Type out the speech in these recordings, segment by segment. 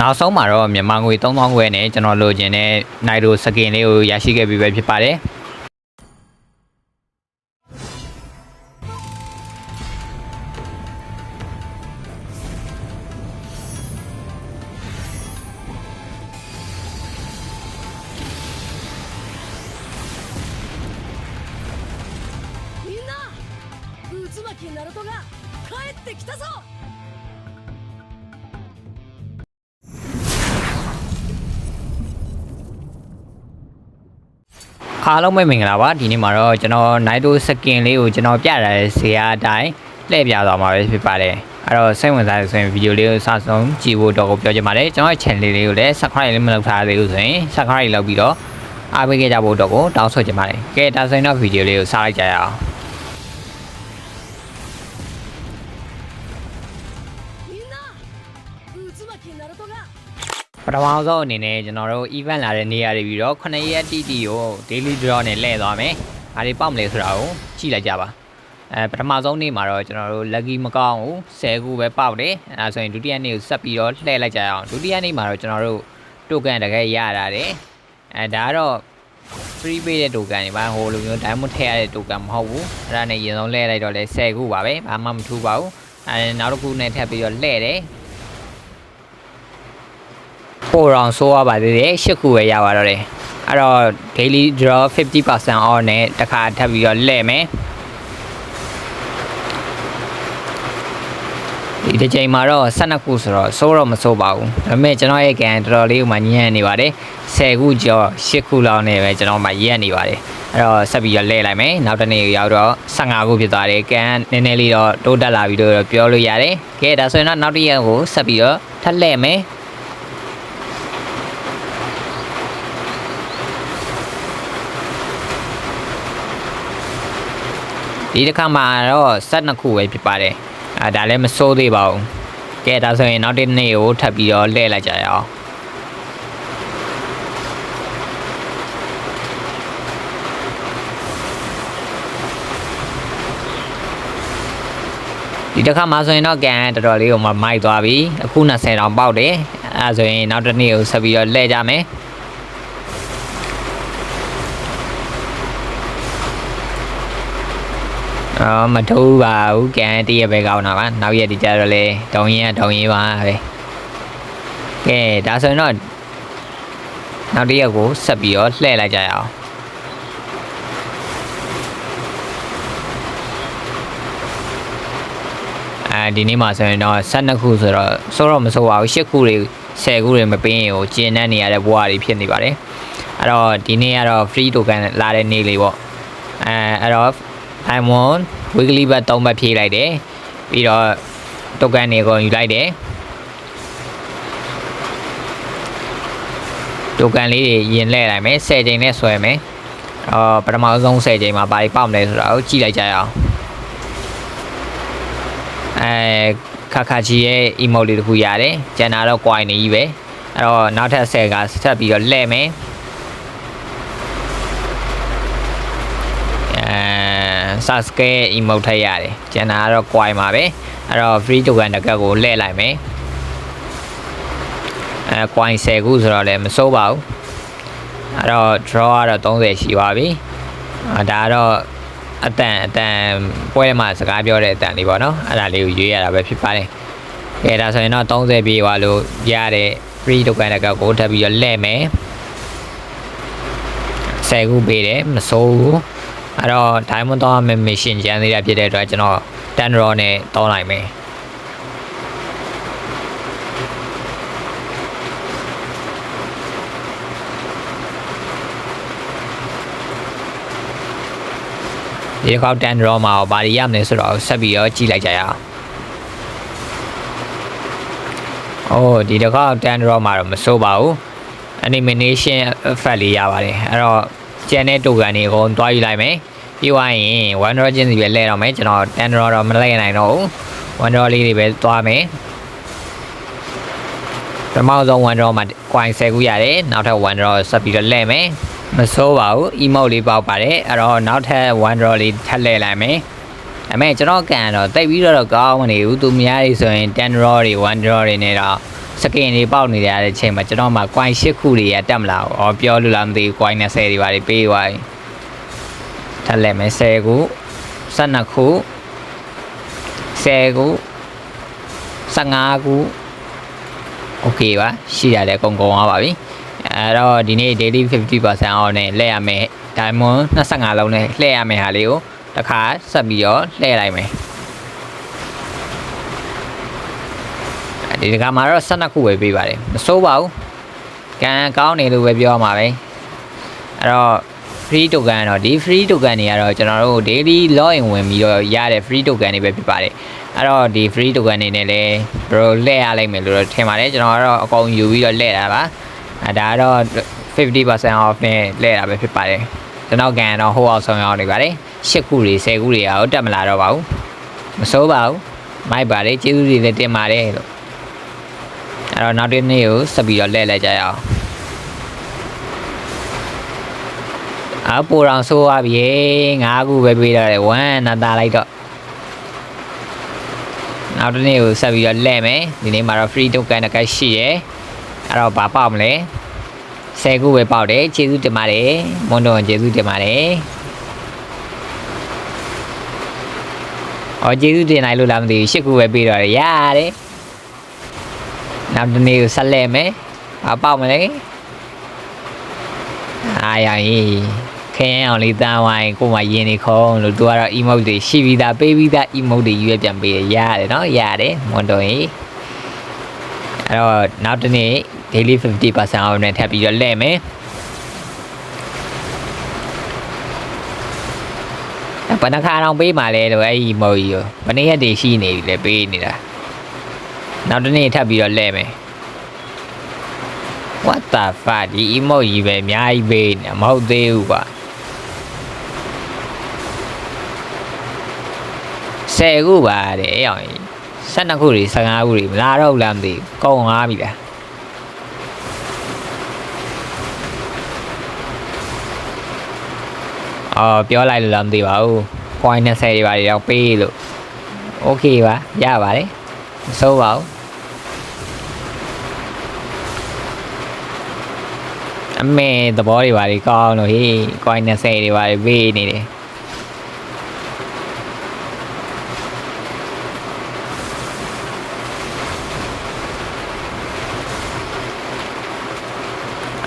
နောက်ဆုံးမှာတော့မြန်မာငွေ3000ခွဲနဲ့ကျွန်တော်လိုချင်တဲ့နိုင်ရိုစကင်လေးကိုရရှိခဲ့ပြီပဲဖြစ်ပါတယ် みんな渦巻きナルトが帰ってきたぞ အားလုံးပဲမင်္ဂလာပါဒီနေ့မှာတော့ကျွန်တော် Night Skin လေးကိုကျွန်တော်ပြရတဲ့ဇေယျအတိုင်းလှည့်ပြသွားမှာပဲဖြစ်ပါတယ်အဲ့တော့စိတ်ဝင်စားတဲ့ဆိုရင်ဗီဒီယိုလေးကိုစဆုံးကြည့်ဖို့တော့ကိုပြောချင်ပါတယ်ကျွန်တော်ရဲ့ channel လေးကိုလည်း subscribe လေးမလုပ်ထားသေးဘူးဆိုရင် subscribe လုပ်ပြီးတော့အားပေးခဲ့ကြဖို့တော့ကိုတောင်းဆိုချင်ပါတယ်ကဲဒါဆိုရင်တော့ဗီဒီယိုလေးကိုစလိုက်ကြရအောင် ပထမဆုံးအနေနဲ့ကျွန်တော်တို့ event လာတဲ့နေရာတွေပြီးတော့9ရက်တိတိကို daily draw နဲ့လဲသွားမယ်။အားဒီပေါက်မလဲဆိုတာကိုကြည့်လိုက်ကြပါ။အဲပထမဆုံးနေ့မှာတော့ကျွန်တော်တို့ lucky မကောင်းဘူး10ခုပဲပေါက်တယ်။အဲဒါဆိုရင်ဒုတိယနေ့ကိုဆက်ပြီးတော့လှည့်လိုက်ကြရအောင်။ဒုတိယနေ့မှာတော့ကျွန်တော်တို့ token တကယ်ရတာတယ်။အဲဒါကတော့ free ပေးတဲ့ token တွေပါဟိုလိုမျိုး diamond ထည့်ရတဲ့ token မဟုတ်ဘူး။အဲ့ဒါနဲ့ရင်ဆုံးလဲလိုက်တော့လဲ10ခုပါပဲ။ဘာမှမထူးပါဘူး။အဲနောက်တစ်ခုနဲ့ထပ်ပြီးတော့လှည့်တယ်။ ပိုရောင်ဆိုးရပါသေးတယ်၈ခုပဲရပါတော့တယ်အဲ့တော့ daily draw 50% off နဲ့တစ်ခါထပ်ပြီးတော့လဲ့မယ်ဒီတစ်ချိန်မှာတော့12ခုဆိုတော့စိုးတော့မစိုးပါဘူးဒါပေမဲ့ကျွန်တော်ရဲ့ကန်တော်တော်လေးကမှညံ့နေပါတယ်10ခုကျော်8ခုလောက်နဲ့ပဲကျွန်တော်မှရက်နေပါတယ်အဲ့တော့ဆက်ပြီးတော့လဲလိုက်မယ်နောက်တစ်နေ့ရောက်တော့15ခုဖြစ်သွားတယ်ကန်နည်းနည်းလေးတော့တိုးတက်လာပြီလို့တော့ပြောလို့ရတယ်ကဲဒါဆိုရင်တော့နောက်တစ်ရက်ကိုဆက်ပြီးတော့ထပ်လဲ့မယ် ဒီတစ်ခါမှာတော့12ခုပဲဖြစ်ပါတယ်အဲဒါလည်းမစိုးသေးပါဘူးကဲဒါဆိုရင်နောက်တစ်နေ့ကိုထပ်ပြီးတော့လှည့်လိုက်ကြရအောင်ဒီတစ်ခါမှာဆိုရင်တော့ကန်တော်တော်လေးကိုမှမိုက်သွားပြီအခု20တောင်ပေါက်တယ်အဲဒါဆိုရင်နောက်တစ်နေ့ကိုဆက်ပြီးတော့လှည့်ကြမယ် အော်မထိုးပါဘူးကန်တည့်ရပဲကောင်းတာပါနောက်ရက်ဒီကြတော့လေတောင်းရင်ကတောင်းရင်ပါပဲကဲဒါဆိုရင်တော့နောက်တစ်ရက်ကိုဆက်ပြီးတော့လှည့်လိုက်ကြရအောင်အဲဒီနေ့မှာဆိုရင်တော့12ခုဆိုတော့စိုးတော့မစိုးပါဘူး10ခုတွေ10ခုတွေမပေးရင်ကိုကျင်းနေနေရတဲ့ဘဝတွေဖြစ်နေပါတယ်အဲ့တော့ဒီနေ့ကတော့ free token လာတဲ့နေ့လေးပေါ့အဲအဲ့တော့ Diamond weekly bet 3ဘတ်ဖြည့်လိုက်တယ်ပြီးတော့ token တွေကိုယူလိုက်တယ် token လေးတွေရင်လှည့်လိုက်မယ်10ချိန်နဲ့ဆွဲမယ်အော်ပထမဆုံး10ချိန်မှာဘာတွေပေါက်မလဲဆိုတာကိုကြည့်လိုက်ကြရအောင်အဲခါခါချီရဲ့ emote လေးတစ်ခုရတယ်ကျန်တာတော့ coin နေကြီးပဲအဲ့တော့နောက်ထပ်10ကဆက်ပြီးတော့လှည့်မယ် Sasuke emote ထည့်ရတယ်ကျန်တာကတော့ coin ပါပဲအဲ့တော့ free token တကက်ကိုလှည့်လိုက်မယ်အဲ coin 10ခုဆိုတော့လည်းမစိုးပါဘူးအဲ့တော့ draw ကတော့30ရှိပါပြီအဲဒါကတော့အတန်အတန်ပွဲမှာစကားပြောတဲ့အတန်လေးပေါ့နော်အဲ့ဒါလေးကိုရွေးရတာပဲဖြစ်ပါတယ်ကဲဒါဆိုရင်တော့30ပြေးသွားလို့ရတဲ့ free token တကက်ကိုထပ်ပြီးတော့လှည့်မယ်10ခုပေးတယ်မစိုးဘူး အဲ့တော့ diamond တော့မယ် mission ကျန်သေးတာဖြစ်တဲ့အတွက်ကျွန်တော်10 raw နဲ့တောင်းလိုက်မယ်ဒီတစ်ခေါက်10 raw မှာဘာတွေရမလဲဆိုတော့ဆက်ပြီးတော့ကြည့်လိုက်ကြရအောင်အိုးဒီတစ်ခေါက်10 raw မှာတော့မစိုးပါဘူး animation effect လေးရပါတယ်အဲ့တော့ ကျန်တဲ့ token တွေအကုန်တွားယူလိုက်မယ်ပြီးသွားရင် one draw ချင်းစီပဲလဲတော့မယ်ကျွန်တော်10 draw တော့မလဲနိုင်တော့ဘူး one draw လေးတွေပဲတွားမယ်ပထမဆုံး one draw မှာ coin 10ခုရတယ်နောက်ထပ် one draw ဆက်ပြီးတော့လဲမယ်မစိုးပါဘူး emote လေးပေါက်ပါတယ်အဲ့တော့နောက်ထပ် one draw လေးထပ်လဲလိုက်မယ်ဒါပေမဲ့ကျွန်တော်ကန်တော့တိတ်ပြီးတော့ကောင်းမနေဘူးသူများတွေဆိုရင်10 draw တွေ1 draw တွေနဲ့တော့ စကင်တွေပေါက်နေရတဲ့အချိန်မှာကျွန်တော်မှ coin 8ခုတွေရတက်မလာဘူး။အော်ပြောလို့လားမသိဘူး coin 20တွေပါတွေပေးသွားပြီ။ထပ်လက်မယ်10ခု12ခု10ခု15ခုโอเคပါရှိရတယ်အကုန်ကုန်သွားပါပြီ။အဲ့တော့ဒီနေ့ daily 50% off နဲ့လဲရမယ် diamond 25လုံးနဲ့လှည့်ရမယ်ဟာလေးကိုတစ်ခါဆက်ပြီးတော့လှည့်လိုက်မယ် ဒီတခါမှာတော့12ခုပဲပေးပါတယ်မစိုးပါဘူးကံကောင်းနေလို့ပဲပြောရမှာပဲအဲ့တော့ free token ကတော့ဒီ free token တွေကတော့ကျွန်တော်တို့ daily login ဝင်ပြီးတော့ရတဲ့ free token တွေပဲဖြစ်ပါတယ်အဲ့တော့ဒီ free token တွေနဲ့လည်းဘယ်လိုလှည့်ရလိုက်မယ်လို့တော့ထင်ပါတယ်ကျွန်တော်ကတော့အကုန်ယူပြီးတော့လှည့်တာပါအဲဒါကတော့50% off နဲ့လှည့်တာပဲဖြစ်ပါတယ်ကျွန်တော်ကန်တော့ဟိုအောင်ဆောင်ရောက်နေပါတယ်10ခုတွေ10ခုတွေကတော့တက်မလာတော့ပါဘူးမစိုးပါဘူးမိုက်ပါတယ်ကျေးဇူးတွေလည်းတင်ပါတယ်လို့ အဲ့တော့နောက်တစ်နေ့ကိုဆက်ပြီးတော့လှည့်လိုက်ကြရအောင်အပူတော်ဆိုးသွားပြီငါးခုပဲပေးတော့တယ်ဝမ်းနာတာလိုက်တော့နောက်တစ်နေ့ကိုဆက်ပြီးတော့လဲ့မယ်ဒီနေ့မှာတော့ free token တစ်ခါရှိရယ်အဲ့တော့ဘာပေါက်မလဲ10ခုပဲပေါက်တယ်ကျေးဇူးတင်ပါတယ်မွန်တော်ကျေးဇူးတင်ပါတယ်အော်ကျေးဇူးတင်လိုက်လို့လားမသိဘူး10ခုပဲပေးတော့တယ်ရတယ် နောက်တနေ့ကိုဆက်လဲမယ်အပေါက်မလဲအာရရင်ခင်းအောင်လေးတန်းဝိုင်းကိုမရင်းနေခုံလို့သူကတော့ emote တွေရှိပြီးသားပေးပြီးသား emote တွေရွေးပြန်ပေးရတယ်နော်ရတယ်မွန်တော်ရင်အဲ့တော့နောက်တနေ့ daily 50%အောင်နဲ့ထပ်ပြီးတော့လဲမယ်ဘဏ္ဍာခါအောင်ပေးမှလဲလို့အဲ့ဒီမော်ကြီးကိုဘယ်နေ့ရက်တည်းရှိနေပြီလဲပေးနေတာ နောက်တစ်နေ့ထပ်ပြီးတော့လဲ့မယ် what the fuck ဒီ emote ကြီးပဲအများကြီးပေးနေမဟုတ်သေးဘူးကွာဆယ်ခုပါတဲ့အဲ့အောင်ကြီး12ခုတွေ15ခုတွေမလာတော့ဘူးလားမသိဘူးကုန်သွားပြီလားအော်ပြောလိုက်လို့လားမသိပါဘူး point 20တွေပါတွေတော့ပေးလို့ okay ပါရပါတယ် မစိုးပါဘူးအမေသဘောတွေပါလေကောင်းလို့ဟေး coin 20တွေပါလေပေးနေတယ်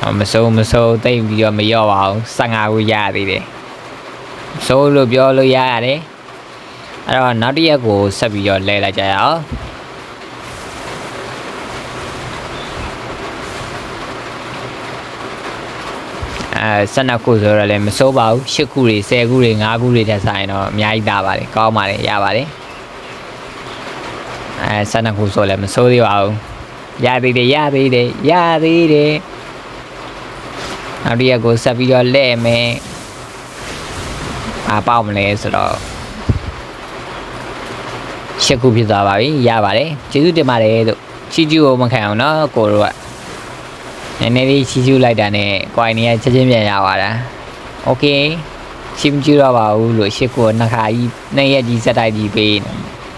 အမစိုးမစိုးတိတ်ပြီးတော့မရော့ပါဘူး15ခုရသေးတယ်စိုးလို့ပြောလို့ရရတယ်အဲ့တော့နောက်တစ်ရက်ကိုဆက်ပြီးတော့လဲလိုက်ကြရအောင် 12ခုဆိုတော့လည်းမစိုးပါဘူး8ခုတွေ10ခုတွေ5ခုတွေတက်ဆိုင်တော့အများကြီးတာပါတယ်ကောင်းပါတယ်ရပါတယ်အဲ12ခုဆိုလည်းမစိုးသေးပါဘူးရသေးတယ်ရသေးတယ်ရသေးတယ်နောက်တစ်ရက်ကိုဆက်ပြီးတော့လဲ့မယ်အာပေါက်မလဲဆိုတော့ရှစ်ခုဖြစ်သွားပါပြီရပါတယ်ကျေးဇူးတင်ပါတယ်လို့ချီကျူကိုမခံအောင်နော်ကိုတို့က နည်းနည်းလေးချီချူလိုက်တာနဲ့ကွိုင်နေရချက်ချင်းပြန်ရပါတာโอเคချီမကျူတော့ပါဘူးလို့ရှစ်ခုနှစ်ခါကြီးနှစ်ရက်ကြီးစက်တိုက်ကြီးပေးနေ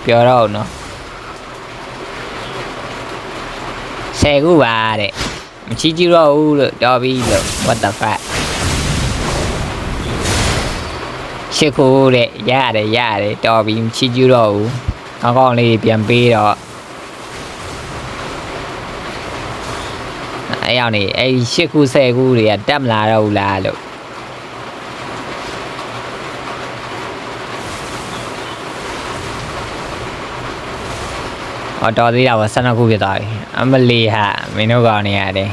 ပြောတော့ဦးနော်ဆယ်ခုပါတဲ့မချီကျူတော့ဘူးလို့တော်ပြီလို့ what the fuck ရှစ်ခုတဲ့ရတယ်ရတယ်တော်ပြီမချီကျူတော့ဘူးကောင်းကောင်းလေးပြန်ပေးတော့ အဲ့ရောက်နေအဲ့ရှစ်ခုဆယ်ခုတွေကတက်မလာတော့ဘူးလားလို့အော်တော်သေးတာပါ12ခုဖြစ်သွားပြီအမလီဟာမင်းတို့ကောင်းနေရတယ်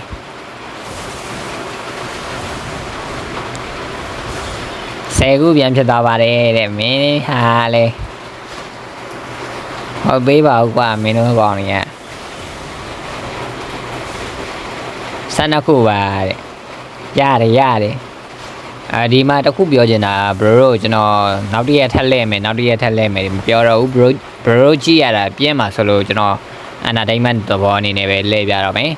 ဆယ်ခုပြန်ဖြစ်သွားပါတယ်တဲ့မင်းဟာလေဟုတ်ပေးပါဦးကွာမင်းတို့ကောင်းနေရ ဆန္ဒခုပါတဲ့ရတယ်ရတယ်အဲဒီမှာတစ်ခုပြောချင်တာဘရိုတို့ကျွန်တော်နောက်တစ်ရက်ထက်လဲမယ်နောက်တစ်ရက်ထက်လဲမယ်မပြောတော့ဘူးဘရိုဘရိုကြည့်ရတာပြင်းမှာဆိုလို့ကျွန်တော်အနာတိုင်းမန်သဘောအနေနဲ့ပဲလဲပြတော့မယ်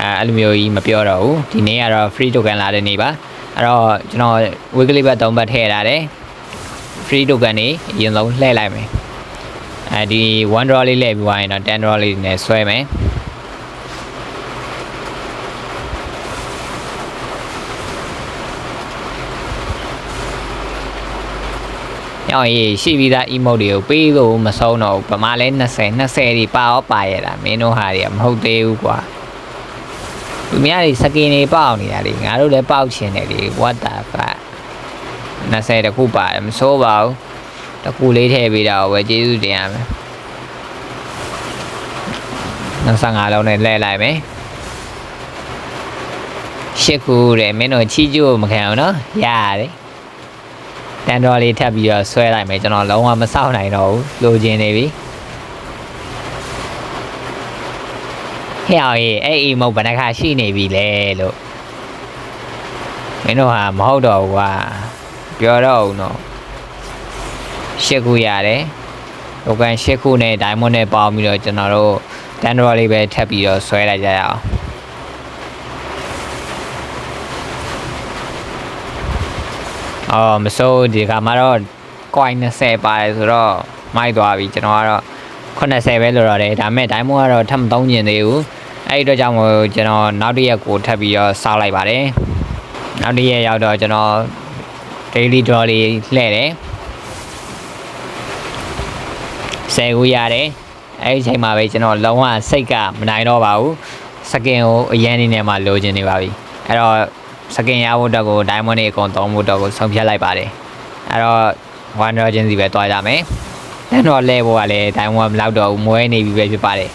အဲအဲ့လိုမျိုးကြီးမပြောတော့ဘူးဒီနေ့ကတော့ free token လာတဲ့နေ့ပါအဲ့တော့ကျွန်တော် weekly ဘတ်3ဘတ်ထည့်ထားတယ် free token နေအရင်ဆုံးလှည့်လိုက်မယ်အဲဒီ1 draw လေးလှည့်ပြီးသွားရင်တော့10 draw လေးနဲ့ဆွဲမယ် ညောင်ရေးရှိပြီးသား emote တွေကိုပေးလို့မဆုံးတော့ဘူးဗမာလဲ20 20ဒီပါရောပါရတာမင်းတို့ဟာတွေကမဟုတ်သေးဘူးကွာသူများတွေစကင်တွေပေါက်နေတာလေငါတို့လည်းပေါက်ချင်တယ်လေ what the fuck 20တခုပါတယ်မစိုးပါဘူးတခုလေးထည့်ပေးတာကိုပဲကျေးဇူးတင်ရမယ်25လုံးနဲ့လဲလိုက်မယ်ရှစ်ခုတဲ့မင်းတို့ချီကျိုးမခံအောင်နော်ရရတယ် တန်တော်လေးထပ်ပြီးတော့ဆွဲလိုက်မယ်ကျွန်တော်လုံးဝမစောင့်နိုင်တော့ဘူးလိုချင်နေပြီဟဲ့အောင်ရေးအဲ့အိမ်မုတ်ဘယ်နှခါရှိနေပြီလဲလို့မင်းတို့ဟာမဟုတ်တော့ဘူးကွာပြောတော့ဦးနော်ရှစ်ခုရတယ်ဟိုကန်ရှစ်ခုနဲ့ဒိုင်မွန်နဲ့ပေါင်းပြီးတော့ကျွန်တော်တို့တန်တော်လေးပဲထပ်ပြီးတော့ဆွဲလိုက်ကြရအောင် အော်မစိုးဒီကမှာတော့ coin 20ပါတယ်ဆိုတော့မိုက်သွားပြီကျွန်တော်ကတော့80ပဲလို့တော့တယ်ဒါပေမဲ့ diamond ကတော့ထပ်မသုံးကျင်သေးဘူးအဲ့ဒီတော့ကြောင့်မို့ကျွန်တော်နောက်တစ်ရက်ကိုထပ်ပြီးတော့စောက်လိုက်ပါတယ်နောက်တစ်ရက်ရောက်တော့ကျွန်တော် daily draw လေးလှည့်တယ်ဆယ်ခုရတယ်အဲ့ဒီအချိန်မှာပဲကျွန်တော်လုံးဝစိတ်ကမနိုင်တော့ပါဘူးစကင်ကိုအရန်နေနဲ့မှလိုချင်နေပါပြီအဲ့တော့ စကင်ရဖို့တော့ကို diamond တွေအကုန်သုံးဖို့တော့ကိုဆုံးဖြတ်လိုက်ပါတယ်အဲ့တော့ one origin စီပဲတွားကြမယ်တန်းတော့လဲဖို့ကလည်း diamond မလောက်တော့ဘူးမွဲနေပြီပဲဖြစ်ပါတယ်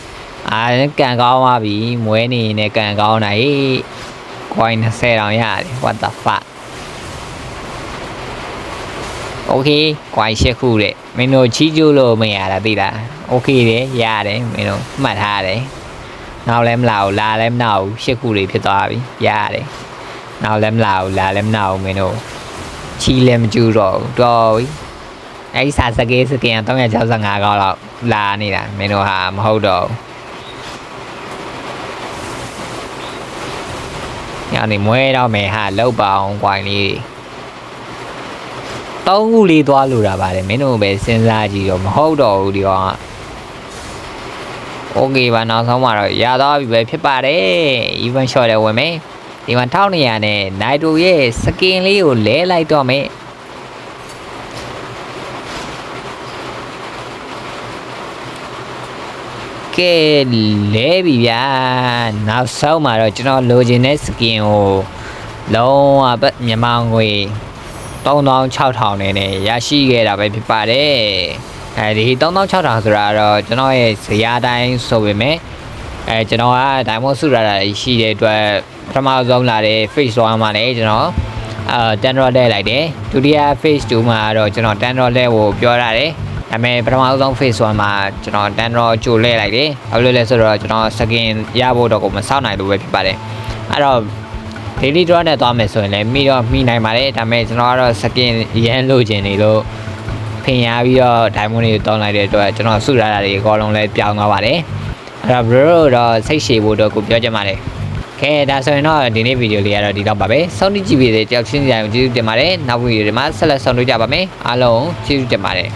အာကန်ကောင်းသွားပြီမွဲနေနေကန်ကောင်းတာဟေး coin 20တောင်ရတယ် what the fuck okay coin ရှစ်ခုတဲ့မင်းတို့ချီးကျူးလို့မရတာသိလား okay တယ်ရတယ်မင်းတို့မှတ်ထားရတယ်နောက်လည်းမလာဘူးလာလည်းမနာဘူးရှစ်ခုတွေဖြစ်သွားပြီရတယ် နောက်လည်းမလာဘူးလာလည်းမနာဘူးမင်းတို့ချီလည်းမကျူတော့ဘူးတော်ပြီအဲ့ဒီစာစကေးစကင်365ကောက်လောက်လာနေတာမင်းတို့ဟာမဟုတ်တော့ဘူးညနေမွဲတော့မယ်ဟာလောက်ပါအောင်ကွိုင်းလေးတောင်းခုလေးသွားလို့တာပါတယ်မင်းတို့ပဲစဉ်းစားကြည့်တော့မဟုတ်တော့ဘူးဒီကောင်ကโอเคပါနောက်ဆုံးမှာတော့ရသွားပြီပဲဖြစ်ပါတယ် even shot လည်းဝင်မယ် ဒီမှာ1200နဲ့နိုင်တိုရဲ့စကင်လေးကိုလဲလိုက်တော့မယ်ကဲလဲပြီဗျာနောက်ဆုံးမှာတော့ကျွန်တော်လိုချင်တဲ့စကင်ကိုလုံးဝပဲမြန်မာငွေ3600နဲ့နဲ့ရရှိခဲ့တာပဲဖြစ်ပါတယ်အဲဒီ3600ဆိုတာတော့ကျွန်တော်ရဲ့ဇရာတိုင်းဆိုပေမဲ့အဲကျွန်တော်က diamond စုရတာရှိတဲ့အတွက်ပ ထမဆုံးလာတဲ့ phase 1မှာလည်းကျွန်တော်အာ10 dollar လဲလိုက်တယ်ဒုတိယ phase 2မှာတော့ကျွန်တော်10 dollar လဲကိုပြောရတယ်ဒါပေမဲ့ပထမဆုံး phase 1မှာကျွန်တော်10 dollar ကြိုလဲလိုက်တယ်ဘာလို့လဲဆိုတော့ကျွန်တော် skin ရဖို့တော့ကိုမစောင့်နိုင်လို့ပဲဖြစ်ပါတယ်အဲ့တော့ daily draw နဲ့သွားမယ်ဆိုရင်လည်းမိတော့မိနိုင်ပါတယ်ဒါပေမဲ့ကျွန်တော်ကတော့ skin ရမ်းလို့ခြင်းနေလို့ဖင်ရပြီးတော့ diamond တွေတောင်းလိုက်တဲ့အတွက်ကျွန်တော်စုရတာတွေအကုန်လုံးလည်းပြောင်းသွားပါတယ်အဲ့တော့ bro တော့စိတ်ရှည်ဖို့တော့ကိုပြောချင်ပါတယ် ကဲဒါဆိုရင်တော့ဒီနေ့ဗီဒီယိုလေးကတော့ဒီတော့ပါပဲစောင့်ကြည့်ကြည့်ပေးတဲ့ကြောက်ချင်းကြိုင်ကျေးဇူးတင်ပါတယ်နောက်ဗီဒီယိုတွေမှာဆက်လက်ဆောင်တွေ့ကြပါမယ်အားလုံးကျေးဇူးတင်ပါတယ်